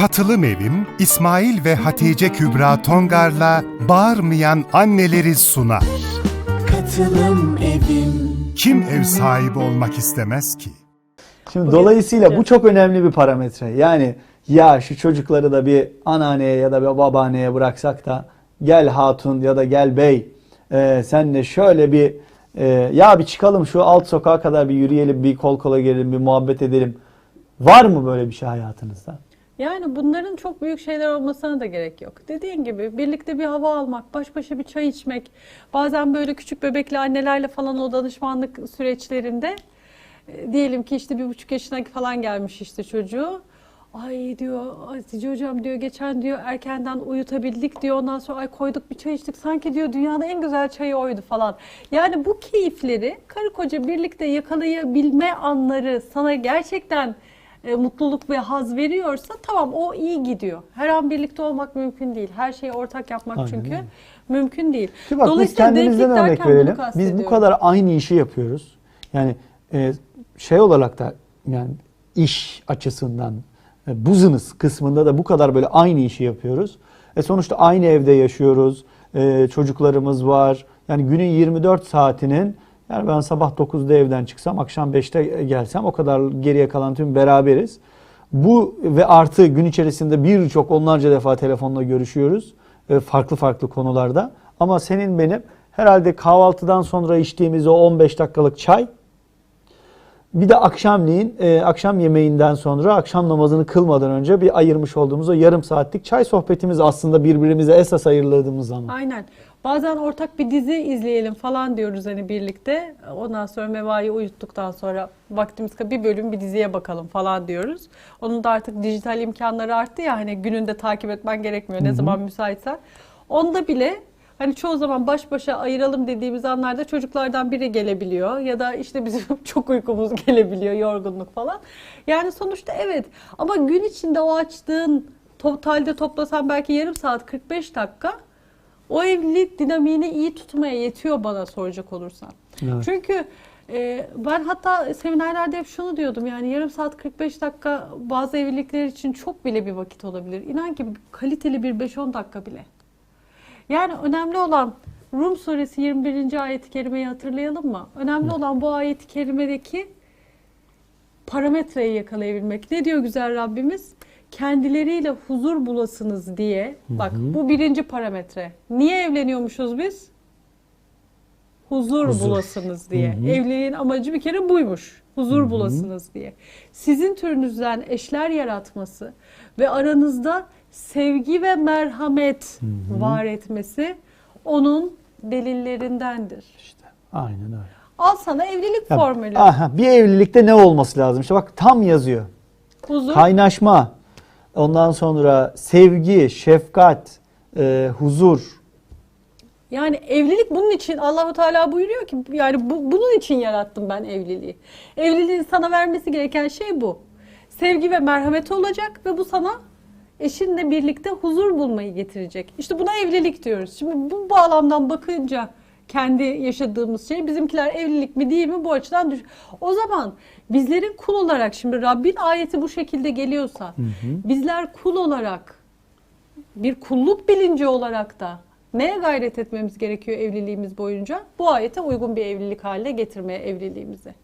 Katılım Evim, İsmail ve Hatice Kübra Tongar'la Bağırmayan Anneleri sunar. Katılım evim Kim ev sahibi olmak istemez ki? Şimdi dolayısıyla bu çok önemli bir parametre. Yani ya şu çocukları da bir anneanneye ya da bir babaanneye bıraksak da gel hatun ya da gel bey e, senle şöyle bir e, ya bir çıkalım şu alt sokağa kadar bir yürüyelim bir kol kola gelelim bir muhabbet edelim. Var mı böyle bir şey hayatınızda? Yani bunların çok büyük şeyler olmasına da gerek yok. Dediğin gibi birlikte bir hava almak, baş başa bir çay içmek, bazen böyle küçük bebekli annelerle falan o danışmanlık süreçlerinde e, diyelim ki işte bir buçuk yaşına falan gelmiş işte çocuğu. Ay diyor Hatice hocam diyor geçen diyor erkenden uyutabildik diyor ondan sonra ay koyduk bir çay içtik sanki diyor dünyanın en güzel çayı oydu falan. Yani bu keyifleri karı koca birlikte yakalayabilme anları sana gerçekten e, mutluluk ve haz veriyorsa tamam o iyi gidiyor. Her an birlikte olmak mümkün değil. Her şeyi ortak yapmak Aynen çünkü mümkün değil. Şimdi bak Dolayısıyla kendimizden örnek verelim. Biz bu kadar aynı işi yapıyoruz. Yani e, şey olarak da yani iş açısından e, business kısmında da bu kadar böyle aynı işi yapıyoruz. E sonuçta aynı evde yaşıyoruz. E, çocuklarımız var. Yani günün 24 saatinin yani ben sabah 9'da evden çıksam akşam 5'te gelsem o kadar geriye kalan tüm beraberiz. Bu ve artı gün içerisinde birçok onlarca defa telefonla görüşüyoruz. e, Farklı farklı konularda. Ama senin benim herhalde kahvaltıdan sonra içtiğimiz o 15 dakikalık çay bir de akşamleyin e, akşam yemeğinden sonra akşam namazını kılmadan önce bir ayırmış olduğumuz o yarım saatlik çay sohbetimiz aslında birbirimize esas ayırladığımız zaman. Aynen. Bazen ortak bir dizi izleyelim falan diyoruz hani birlikte. Ondan sonra Meva'yı uyuttuktan sonra vaktimiz bir bölüm bir diziye bakalım falan diyoruz. Onun da artık dijital imkanları arttı ya hani gününde takip etmen gerekmiyor ne zaman müsaitsen. Onda bile hani çoğu zaman baş başa ayıralım dediğimiz anlarda çocuklardan biri gelebiliyor ya da işte bizim çok uykumuz gelebiliyor yorgunluk falan. Yani sonuçta evet ama gün içinde o açtığın totalde toplasan belki yarım saat 45 dakika o evlilik dinamiğini iyi tutmaya yetiyor bana soracak olursan. Evet. Çünkü e, ben hatta seminerlerde hep şunu diyordum yani yarım saat 45 dakika bazı evlilikler için çok bile bir vakit olabilir. İnan ki kaliteli bir 5-10 dakika bile. Yani önemli olan Rum suresi 21. ayet-i kerimeyi hatırlayalım mı? Önemli olan bu ayet-i kerimedeki parametreyi yakalayabilmek. Ne diyor güzel Rabbimiz? Kendileriyle huzur bulasınız diye. Bak bu birinci parametre. Niye evleniyormuşuz biz? Huzur, Huzur. bulasınız diye. Evliliğin amacı bir kere buymuş. Huzur bulasınız diye. Sizin türünüzden eşler yaratması ve aranızda sevgi ve merhamet var etmesi onun delillerindendir. İşte aynen öyle. Al sana evlilik Ya, formülü. Aha, bir evlilikte ne olması lazım? İşte bak tam yazıyor. Huzur. Kaynaşma, ondan sonra sevgi, şefkat, e, huzur. Yani evlilik bunun için Allahu Teala buyuruyor ki yani bu, bunun için yarattım ben evliliği. Evliliğin sana vermesi gereken şey bu. Sevgi ve merhamet olacak ve bu sana eşinle birlikte huzur bulmayı getirecek. İşte buna evlilik diyoruz. Şimdi bu bağlamdan bakınca kendi yaşadığımız şey bizimkiler evlilik mi değil mi bu açıdan düş. O zaman bizlerin kul olarak şimdi Rabbin ayeti bu şekilde geliyorsa bizler kul olarak bir kulluk bilinci olarak da neye gayret etmemiz gerekiyor evliliğimiz boyunca? Bu ayete uygun bir evlilik haline getirmeye evliliğimizi.